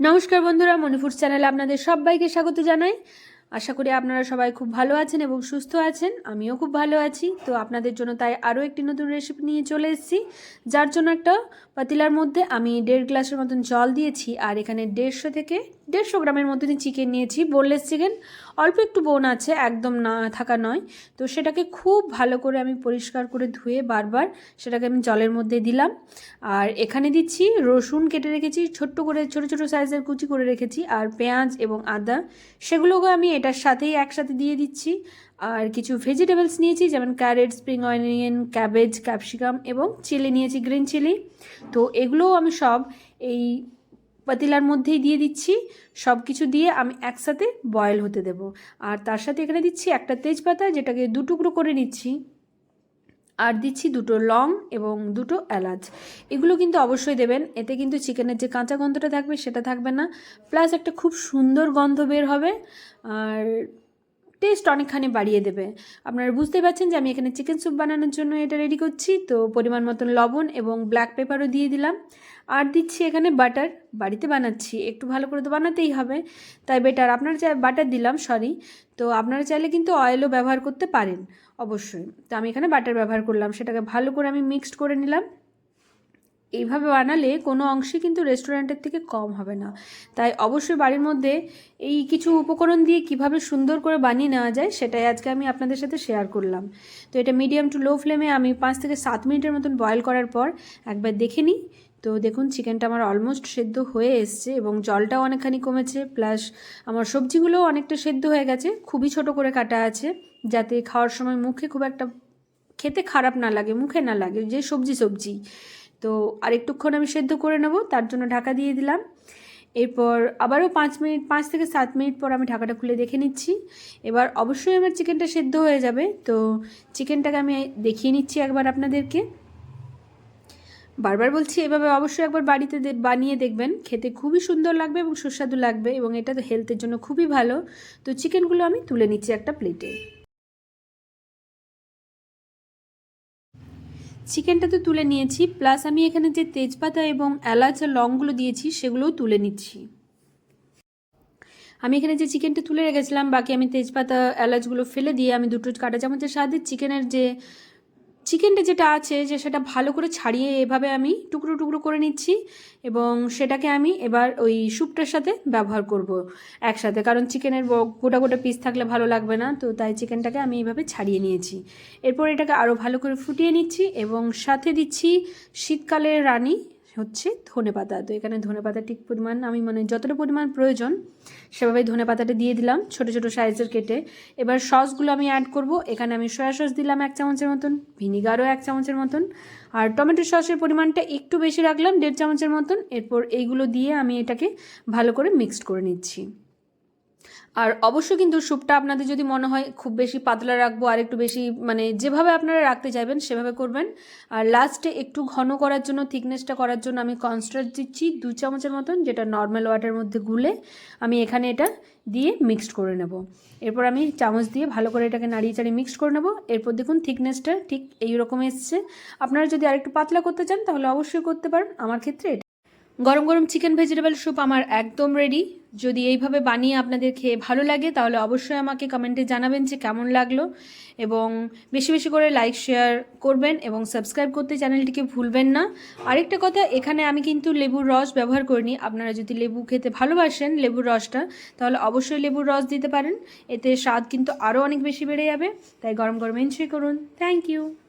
নমস্কার বন্ধুরা মণিপুর চ্যানেলে আপনাদের সবাইকে স্বাগত জানাই। আশা করি আপনারা সবাই খুব ভালো আছেন এবং সুস্থ আছেন। আমিও খুব ভালো আছি। তো আপনাদের জন্য তাই আরও একটি নতুন রেসিপি নিয়ে চলে এসেছি। যার জন্য একটা পাতিলার মধ্যে আমি দেড় গ্লাসের মতন জল দিয়েছি। আর এখানে দেড়শো থেকে দেড়শো গ্রামের মতনই চিকেন নিয়েছি বললেস চিকেন অল্প একটু বোন আছে, একদম না, থাকা নয়। তো সেটাকে খুব ভালো করে আমি পরিষ্কার করে ধুয়ে বারবার সেটাকে আমি জলের মধ্যে দিলাম। আর এখানে দিচ্ছি রসুন কেটে রেখেছি, ছোট্ট করে, ছোট ছোট সাইজের কুচি করে রেখেছি। আর পেঁয়াজ এবং আদা, সেগুলোকে আমি এটার সাথেই একসাথে দিয়ে দিচ্ছি। আর কিছু ভেজিটেবলস নিয়েছি, যেমন carrot spring onion cabbage capsicum এবং চিলি নিয়েছি গ্রিন চিলি তো এগুলোও আমি সব এই পাতিলার মধ্যেই দিয়ে দিচ্ছি। সব কিছু দিয়ে আমি একসাথে বয়েল হতে দেব। আর তার সাথে এখানে দিচ্ছি একটা তেজপাতা, যেটাকে দু টুকরো করে নিচ্ছি। আর দিচ্ছি দুটো লং এবং দুটো এলাচ। এগুলো কিন্তু অবশ্যই দেবেন। এতে কিন্তু চিকেনের যে কাঁচা গন্ধটা থাকবে, সেটা থাকবে না। প্লাস একটা খুব সুন্দর গন্ধ বের হবে। আর টেস্ট অনেকখানি বাড়িয়ে দেবে। আপনারা বুঝতে পারছেন যে আমি এখানে চিকেন স্যুপ বানানোর জন্য এটা রেডি করছি। তো পরিমাণ মতন লবণ এবং ব্ল্যাক পেপারও দিয়ে দিলাম। আর দিচ্ছি এখানে বাটার বাড়িতে বানাচ্ছি। একটু ভালো করে তো বানাতেই হবে। তাই বেটার আপনারা চাই বাটার দিলাম সরি তো আপনারা চাইলে কিন্তু অয়েলও ব্যবহার করতে পারেন, অবশ্যই। তো আমি এখানে বাটার ব্যবহার করলাম। সেটাকে ভালো করে আমি মিক্সড করে নিলাম। এইভাবে বানালে কোনো অংশে কিন্তু রেস্টুরেন্টের থেকে কম হবে না। তাই অবশ্যই বাড়ির মধ্যে এই কিছু উপকরণ দিয়ে কীভাবে সুন্দর করে বানিয়ে নেওয়া যায় সেটাই আজকে আমি আপনাদের সাথে শেয়ার করলাম। তো এটা মিডিয়াম টু লো ফ্লেমে আমি পাঁচ থেকে সাত মিনিটের মতন বয়েল করার পর একবার দেখে নিই। তো দেখুন চিকেনটা আমার অলমোস্ট সেদ্ধ হয়ে এসছে এবং জলটাও অনেকখানি কমেছে প্লাস আমার সবজিগুলোও অনেকটা সেদ্ধ হয়ে গেছে, খুবই ছোট করে কাটা আছে, যাতে খাওয়ার সময় মুখে খুব একটা খেতে খারাপ না লাগে, মুখে না লাগে, যে সবজি সবজি। তো আরেকটুক্ষণ আমি সেদ্ধ করে নেব, তার জন্য ঢাকা দিয়ে দিলাম। এরপর আবারও পাঁচ মিনিট, পাঁচ থেকে সাত মিনিট পর আমি ঢাকাটা খুলে দেখে নিচ্ছি। এবার অবশ্যই আমার চিকেনটা সেদ্ধ হয়ে যাবে, তো চিকেনটাকে আমি দেখিয়ে নিচ্ছি একবার আপনাদেরকে। বারবার বলছি, এভাবে অবশ্যই একবার বাড়িতে বানিয়ে দেখবেন। খেতে খুবই সুন্দর লাগবে এবং সুস্বাদু লাগবে এবং এটা তো হেলথের জন্য খুবই ভালো। তো চিকেনগুলো আমি তুলে নিচ্ছি একটা প্লেটে চিকেনটা তো তুলে নিয়েছি প্লাস আমি এখানে যে তেজপাতা এবং এলাচ আর লংগুলো দিয়েছি, সেগুলোও তুলে নিচ্ছি। আমি এখানে যে চিকেনটা তুলে রেখেছিলাম, বাকি আমি তেজপাতা, এলাচগুলো ফেলে দিয়ে আমি দুটো কাঁটা চামচের সাহায্যে চিকেনের যে চিকেনটা যেটা আছে যে সেটা ভালো করে ছাড়িয়ে এভাবে আমি টুকরো টুকরো করে নিচ্ছি এবং সেটাকে আমি এবার ওই স্যুপটার সাথে ব্যবহার করব একসাথে। কারণ চিকেনের গোটা গোটা পিস থাকলে ভালো লাগবে না, তো তাই চিকেনটাকে আমি এইভাবে ছাড়িয়ে নিয়েছি। এরপর এটাকে আরও ভালো করে ফুটিয়ে নিচ্ছি এবং সাথে দিচ্ছি শীতকালের রানী হচ্ছে ধনে পাতা তো এখানে ধনে পাতা ঠিক পরিমাণ আমি মানে যতটা পরিমাণ প্রয়োজন সেভাবে ধনে পাতাটা দিয়ে দিলাম ছোট ছোট সাইজের কেটে। এবার সসগুলো আমি অ্যাড করব। এখানে আমি সয়া সস দিলাম এক চামচের মতন ভিনিগারও এক চামচের মতন। আর টমেটো সসের পরিমাণটা একটু বেশি রাখলাম, দেড় চামচের মতন। এরপর এইগুলো দিয়ে আমি এটাকে ভালো করে মিক্সড করে নিচ্ছি। আর অবশ্য কিন্তু স্যুপটা আপনাদের যদি মনে হয় খুব বেশি পাতলা রাখব আর একটু বেশি মানে যেভাবে আপনারা রাখতে চাইবেন সেভাবে করবেন। আর লাস্টে একটু ঘন করার জন্য থিকনেসটা করার জন্য আমি কনস্টার্ট দিচ্ছি দু চামচের মতন, যেটা নর্মাল ওয়াটার মধ্যে গুলে আমি এখানে এটা দিয়ে মিক্সড করে নেব। এরপর আমি চামচ দিয়ে ভালো করে এটাকে নাড়িয়ে চাড়িয়ে মিক্সড করে নেব। এরপর দেখুন থিকনেসটা ঠিক এই রকম এসছে। আপনারা যদি আরেকটু পাতলা করতে চান, তাহলে অবশ্যই করতে পারেন। আমার ক্ষেত্রে গরম গরম চিকেন ভেজিটেবল স্যুপ আমার একদম রেডি যদি এইভাবে বানিয়ে আপনাদের খেয়ে ভালো লাগে, তাহলে অবশ্যই আমাকে কমেন্টে জানাবেন যে কেমন লাগল। এবং বেশি বেশি করে লাইক শেয়ার করবেন এবং সাবস্ক্রাইব করতে চ্যানেলটিকে ভুলবেন না। আরেকটা কথা, এখানে আমি কিন্তু লেবুর রস ব্যবহার করিনি। আপনারা যদি লেবু খেতে ভালোবাসেন লেবুর রসটা, তাহলে অবশ্যই লেবুর রস দিতে পারেন। এতে স্বাদ কিন্তু আরও অনেক বেশি বেড়ে যাবে। তাই গরম গরম এনজয় করুন। Thank you